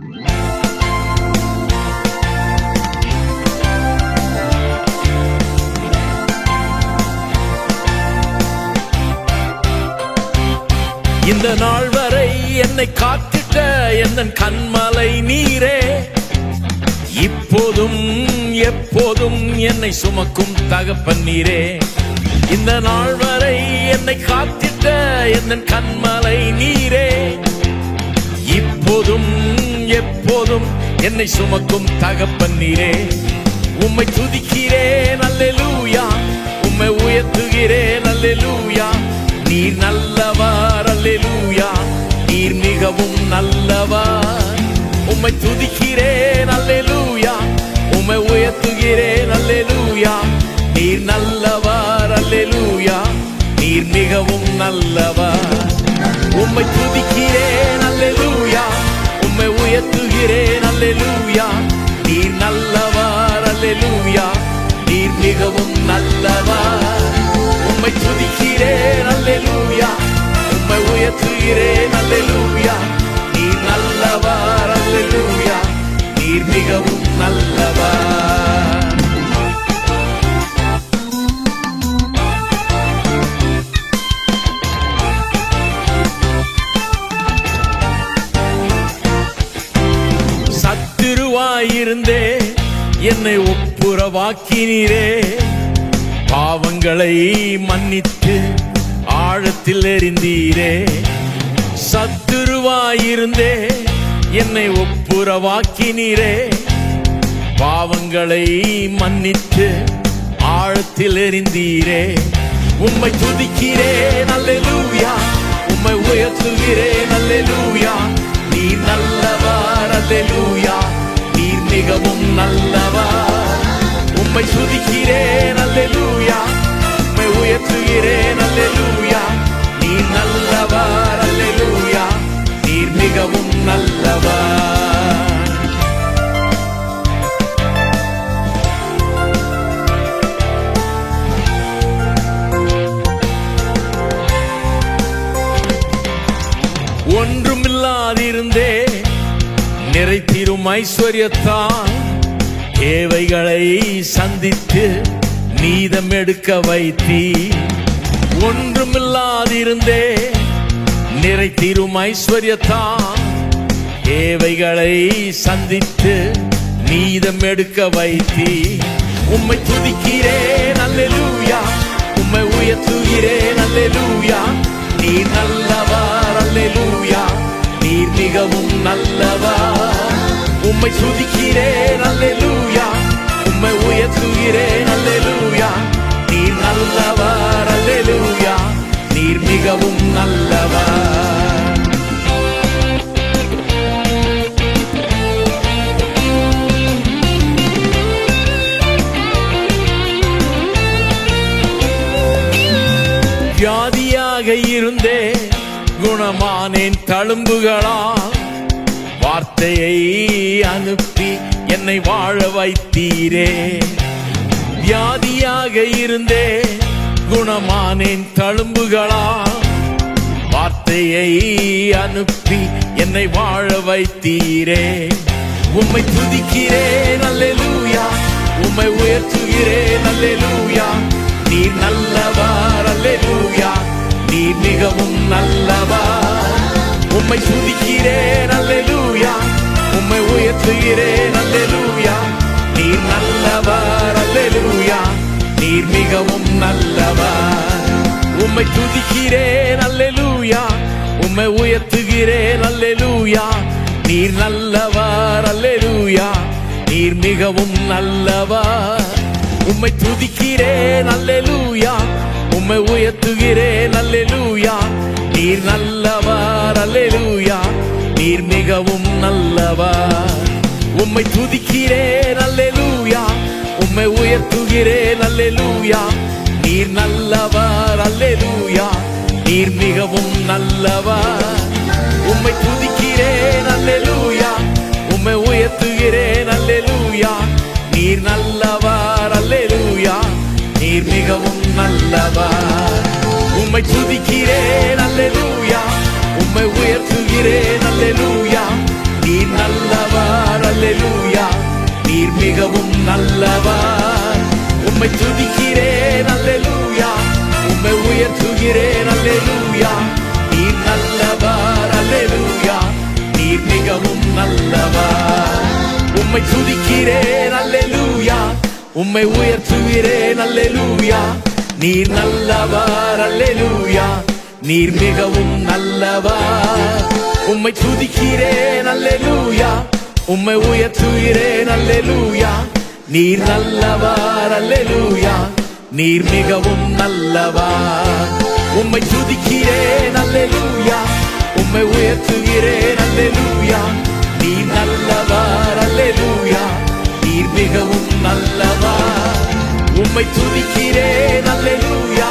இந்த நாள் வரை என்னை காத்திட்ட என் கண்மலை நீரே? இப்போதும் எப்போதும் என்னை சுமக்கும் தகப்பன் நீரே. இந்த நாள் வரை என்னை காத்திட்ட என் கண்மலை நீரே? இப்போதும் எப்போதும் என்னை சுமக்கும் தகப்பன் நீரே உம்மை துதிக்கிறேன் அல்லேலூயா. உம்மை உயர்த்துகிறேன் அல்லேலூயா. நீர் நல்லவர் அல்லேலூயா. நீர் மிகவும் நல்லவர். உம்மை துதிக்கிறேன் அல்லேலூயா. உம்மை உயர்த்துகிறேன் அல்லேலூயா. நீர் நல்லவர் அல்லேலூயா. நீர் மிகவும் நல்லவர். உம்மை துதிக்கிறேன் உயர்த்துகிறேன் அல்லெலூயா. நீர் நல்லவார் அல்லெலூயா. நீர் மிகவும் நல்லவார். உம்மை துதிக்கிறேன் அல்லெலூயா. உம்மை உயர்த்துகிறேன் அல்லெலூயா. நீர் நல்லவார் அல்லெலூயா. நீர் மிகவும் நல்லவார். இருந்தே என்னை ஒப்புரவாக்கினீரே பாவங்களை மன்னித்து ஆழத்தில் எறிந்தீரே சத்துருவாயிருந்தே. என்னை ஒப்புரவாக்கினீரே பாவங்களை மன்னித்து ஆழத்தில் எறிந்தீரே உம்மை துதிக்கிறேன் அல்லேலூயா உம்மை உயர்த்துகிறேன் அல்லேலூயா நீர் நல்லவர் அல்லேலூயா நல்லவா? உம்மை சுதிக்கிறேன் அல்லேலூயா. உம்மை உயர்த்துகிறேன் அல்லேலூயா. நீர் நல்லவர் அல்லேலூயா. நீர் மிகவும் நல்லவா. ஒன்றுமில்லாதிருந்தே நிறைத்திரும் ஐஸ்வர்யத்தான். தேவைகளை சந்தித்து நீதம் எடுக்க வைத்தி. ஒன்றுமில்லாதிருந்தே நிறைத்தீரும் ஐஸ்வர்யத்தான். தேவைகளை சந்தித்து நீதம் எடுக்க வைத்தி. உம்மை துதிக்கிறேன் அல்லேலூயா. உம்மை உயர்த்துகிறேன் அல்லேலூயா. நீ நல்லவர் அல்லேலூயா. நீர் மிகவும் நல்லவர். உம்மை துதிக்கிறேன் அல்லேலூயா உயர்த்துகிறேன். அல்லேலூயா. நீர் நல்லவர் அல்லேலூயா. நீர் மிகவும் நல்லவர். வியாதியாக இருந்தே குணமானேன் தழும்புகளா வார்த்தையை அனுப்பி என்னை வாழ வைத்தீரே. வியாதியாக இருந்தே குணமானேன் தழும்புகளா. வார்த்தையை அனுப்பி என்னை வாழ வைத்தீரே. உம்மை துதிக்கிறேன் அல்லேலூயா. உம்மை உயர்த்துகிறேன் அல்லேலூயா. நீ நல்லவர் அல்லேலூயா. நீ மிகவும் நல்லவர். உம்மை துதிக்கிறேன் அல்லேலூயா. உம்மை உயர்த்துகிறேன் அல்லேலூயா நீர் மிகவும் நல்லவர். உம்மை துதிக்கிறேன் அல்லேலூயா உம்மை உயர்த்துகிறேன் அல்லேலூயா நீர் நல்லவர் அல்லேலூயா நீர் மிகவும் நல்லவர். உம்மை துதிக்கிறேன் அல்லேலூயா உம்மை உயர்த்துகிறேன் அல்லேலூயா நீர் நல்லவர் அல்லேலூயா நீர் மிகவும் நல்லவர். உம்மை துதிக்கிறேன் அல்லேலூயா உயர்த்துகிறேன் அல்லேலூயா. நீர் நல்லவர் அல்லேலூயா. நீர் மிகவும் நல்லவர். உம்மை துதிக்கிறேன் அல்லேலூயா. உம்மை உயர்த்துகிறேன் அல்லேலூயா. நீர் நல்லவர் அல்லேலூயா. நீர் மிகவும் நல்லவர். உம்மை துதிக்கிறேன் அல்லேலூயா. உம்மை துதிக்கிறேன் அல்லேலூயா. உம்மை உயர்த்துகிறேன் அல்லேலூயா. நீர் நல்லவர் அல்லேலூயா. நீர் மிகவும் நல்லவர். உம்மை துதிக்கிறேன் அல்லேலூயா. உம்மை உயர்த்துகிறேன் அல்லேலூயா. நீர் நல்லவர் அல்லேலூயா. நீர் மிகவும் நல்லவர். உம்மை துதிக்கிறேன் அல்லேலூயா. உம்மை உயர்த்துகிறேன் அல்லேலூயா. மிகவும் நல்லவர் உம்மை துதிக்கிறேன் அல்லேலூயா.